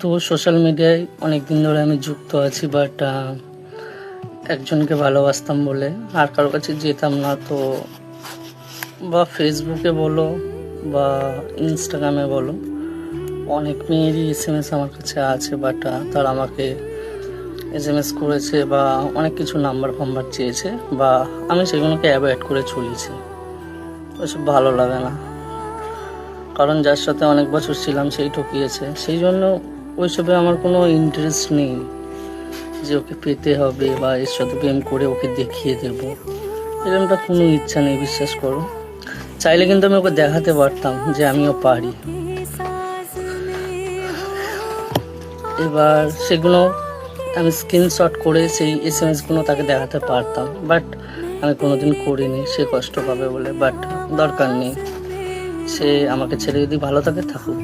তো সোশ্যাল মিডিয়ায় অনেক দিন ধরে আমি যুক্ত আছি বাট একজনকে ভালোবাসতাম বলে আর কারোর কাছে যেতাম না, তো বা ফেসবুকে বলো বা ইনস্টাগ্রামে বলো, অনেক মেয়েরই এস এম এস আমার কাছে আছে বাট তারা আমাকে এস এম এস করেছে বা অনেক কিছু নাম্বার ফাম্বার চেয়েছে বা আমি সেগুলোকে অ্যাভয়েড করে চলেছি। ওসব ভালো লাগে না। কারণ যার সাথে অনেক বছর ছিলাম, সেই ঠকিয়েছে। সেই জন্য ওইসবে আমার কোনো ইন্টারেস্ট নেই যে ওকে পেতে হবে বা এর সাথে প্রেম করে ওকে দেখিয়ে দেব। এরকমটা কোনো ইচ্ছা নেই, বিশ্বাস করো। চাইলে কিন্তু আমি ওকে দেখাতে পারতাম যে আমিও পারি। এবার সেগুলো আমি স্ক্রিনশট করে সেই এস এম এসগুলো তাকে দেখাতে পারতাম বাট আমি কোনোদিন করিনি, সে কষ্ট পাবে বলে বাট দরকার নেই। সে আমাকে ছেড়ে যদি ভালো থাকে থাকুক।